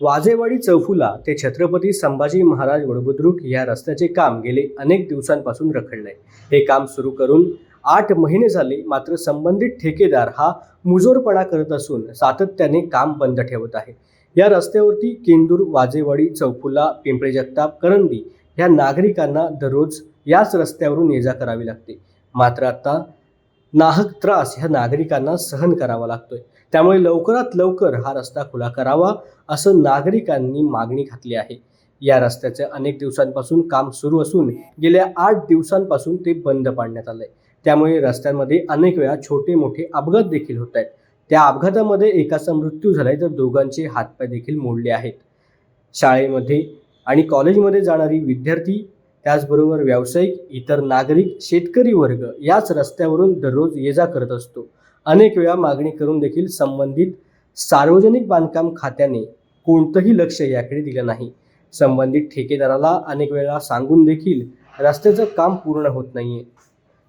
वाजेवाडी चौफुला ते छत्रपती संभाजी महाराज वडबुद्रुक या रस्त्याचे काम गेले अनेक दिवसांपासून रखडले हे काम सुरू करून आठ महिने झाले मात्र संबंधित ठेकेदार हा मुजोरपणा करत असून सातत्याने काम बंद ठेवत आहे. या रस्त्यावरती केंदूर वाजेवाडी चौफुला पिंपळे जगताप करंदी ह्या नागरिकांना दररोज याच रस्त्यावरून ये जा करावी लागते. मात्र आता नाहक त्रास ह्या नागरिकांना सहन करावा लागतोय. त्यामुळे लवकरात लवकर हा रस्ता खुला करावा असं नागरिकांनी मागणी घातली आहे. या रस्त्याचे अनेक दिवसांपासून काम सुरू असून गेल्या आठ दिवसांपासून ते बंद पाडण्यात आलंय. त्यामुळे रस्त्यांमध्ये अनेक वेळा छोटे मोठे अपघात देखील होत आहेत. त्या अपघातामध्ये एकाचा मृत्यू झालाय तर दोघांचे हातपाय देखील मोडले आहेत. शाळेमध्ये आणि कॉलेजमध्ये जाणारी विद्यार्थी त्याचबरोबर व्यावसायिक इतर नागरिक शेतकरी वर्ग याच रस्त्यावरून दररोज ये जा करत असतो. अनेक वेळा मागणी करून देखील संबंधित सार्वजनिक बांधकाम खात्याने कोणतंही लक्ष याकडे दिलं नाही. संबंधित ठेकेदाराला अनेक वेळा सांगून देखील रस्त्याचं काम पूर्ण होत नाहीये.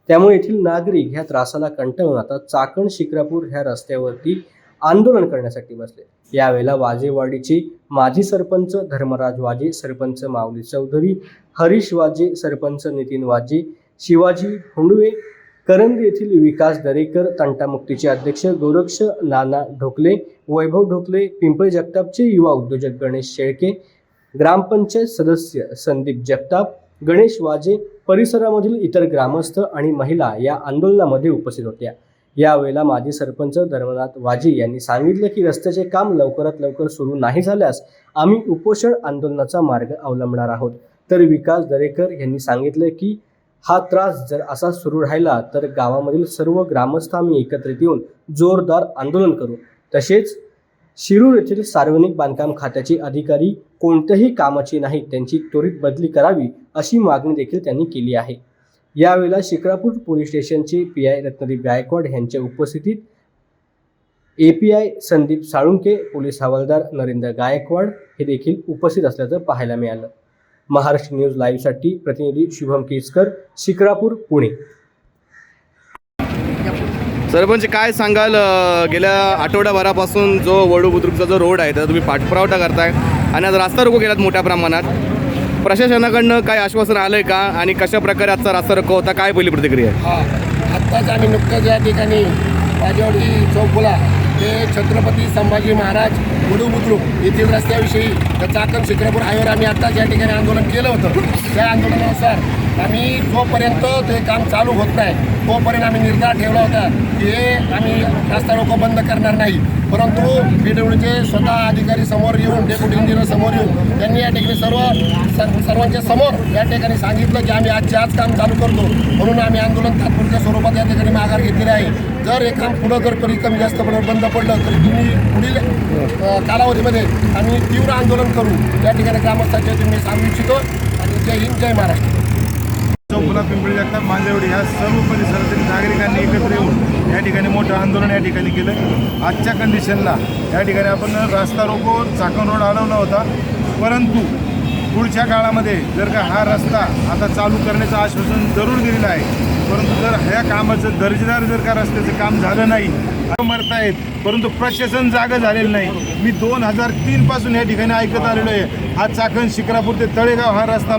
त्यामुळे येथील नागरिक ह्या त्रासाला कंटाळून आता चाकण शिक्रापूर ह्या रस्त्यावरती आंदोलन करण्यासाठी बसले यावेळेला वाजेवाडीचे माजी सरपंच धर्मराज वाजे सरपंच माऊली चौधरी हरीश वाजे सरपंच नितीन वाजे शिवाजी हुंडवे करंदी येथील विकास दरेकर तंटामुक्तीचे अध्यक्ष गोरक्ष नाना ढोकले वैभव ढोकले पिंपळे जगतापचे युवा उद्योजक गणेश शेळके ग्रामपंचायत सदस्य संदीप जगताप गणेश वाजे परिसरामधील इतर ग्रामस्थ आणि महिला या आंदोलनामध्ये उपस्थित होत्या. यावेळेला माजी सरपंच धर्मनाथ वाजे यांनी सांगितलं की रस्त्याचे काम लवकरात लवकर सुरू नाही झाल्यास आम्ही उपोषण आंदोलनाचा मार्ग अवलंबणार आहोत. तर विकास दरेकर यांनी सांगितलं की हा त्रास जर असा सुरू राहिला तर गावामधील सर्व ग्रामस्थ आम्ही एकत्रित येऊन जोरदार आंदोलन करू. तसेच शिरूर येथील सार्वजनिक बांधकाम खात्याचे अधिकारी कोणत्याही कामाची नाहीत त्यांची त्वरित बदली करावी अशी मागणी देखील त्यांनी केली आहे. यावेळेला शिक्रापूर पोलीस स्टेशनचे पी आय रत्नदीप गायकवाड यांच्या उपस्थितीत A P I Sandeep Salunke police हवालदार नरेंद्र गायकवाड हे देखील उपस्थित असल्याचं पाहायला मिळालं. महाराष्ट्र न्यूज लाईव्हसाठी प्रतिनिधी शुभम केसकर शिक्रापूर पुणे. सरपंच काय सांगाल गेल्या आठवड्याभरापासून जो वडू बुद्रुकचा जो रोड आहे त्याचा तुम्ही पाठपुरावठा करताय आणि आज रास्ता रोको केलात मोठ्या प्रमाणात. प्रशासनाकडनं काय आश्वासन आलं आहे का? आणि कशा प्रकारे आजचा रास्ता रोको होता? काय पहिली प्रतिक्रिया हा आत्ताच आम्ही नुकत्याच या ठिकाणी राजेवाडी चौक बोला ते छत्रपती संभाजी महाराज गुडू बुद्रुक येथील रस्त्याविषयी चाकण शिक्रापूर हायवेवर आम्ही आत्ताच या ठिकाणी आंदोलन केलं होतं. त्या आंदोलनानुसार आम्ही जोपर्यंत ते काम चालू होत नाही तोपर्यंत आम्ही निर्धार ठेवला होता की हे आम्ही रस्ता रोको बंद करणार नाही. परंतु पी डब्ल्यूचे स्वतः अधिकारी समोर येऊन डेप्युटी इंजिनियर समोर येऊन त्यांनी या ठिकाणी सर्व सर्व- सर्वांच्या समोर या ठिकाणी सांगितलं की आम्ही आजचे आज काम चालू करतो. म्हणून आम्ही आंदोलन तात्पुरत्या स्वरूपात या ठिकाणी माघार घेतलेली आहे. जर एखादं काम पुढं जर कधी कमी जास्त प्रमाणात बंद पडलं तर तुम्ही पुढील कालावधीमध्ये आम्ही तीव्र आंदोलन करू. या ठिकाणी ग्रामस्थांच्या वतीने मी सांगू इच्छितो आणि जय हिंद जय महाराष्ट्र. चौकुला पिंपळी जगताप मांजवडी ह्या सर्व परिसरातील नागरिकांनी एकत्र येऊन या ठिकाणी मोठं आंदोलन या ठिकाणी केलं. आजच्या कंडिशनला या ठिकाणी आपण रस्ता रोको चाकण रोड अडवला होता. परंतु पुढच्या काळामध्ये जर का हा रस्ता आता चालू करण्याचं आश्वासन जरूर दिलेलं आहे परंतु जर ह्या कामाचं दर्जेदार जर का रस्त्याचं काम झालं नाही मरतायत परंतु प्रशासन जागं झालेलं नाही मी दोन हजार तीन पासून या ठिकाणी ऐकत आलेलो आहे. हा चाकण शिक्रापूर ते तळेगाव हा रस्ता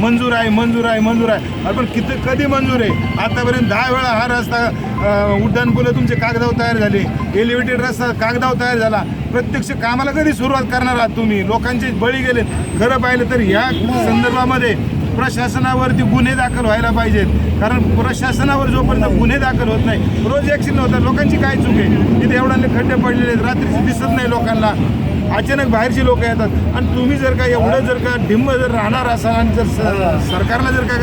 मंजूर आहे मंजूर आहे मंजूर आहे. आपण पण किती कधी मंजूर आहे? आतापर्यंत दहा वेळा हा रस्ता उड्डाणपुलं तुमचे कागदाव तयार झाले. एलिव्हेटेड रस्ता कागदाव तयार झाला. प्रत्यक्ष कामाला कधी सुरुवात करणार आहात तुम्ही? लोकांचे बळी गेले खरं पाहिलं तर ह्या संदर्भामध्ये प्रशासनावरती गुन्हे दाखल व्हायला पाहिजेत. कारण प्रशासनावर जोपर्यंत गुन्हे दाखल होत नाही रोज ॲक्सिडेंट होतात. लोकांची काय चूक आहे? तिथे एवढाले खड्डे पडलेले आहेत. रात्रीचे दिसत नाही लोकांना. अचानक बाहेरची लोक येतात. आणि तुम्ही जर का एवढं जर का ढिम्म जर राहणार असाल आणि जर स- सरकारला जर का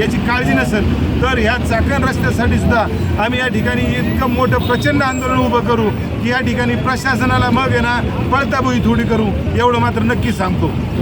याची काळजी नसेल तर ह्या चाकण रस्त्यासाठी सुद्धा आम्ही या ठिकाणी इतकं मोठं प्रचंड आंदोलन उभं करू की या ठिकाणी प्रशासनाला मग आहे ना पळताबोई थोडी करू. एवढं मात्र नक्की सांगतो.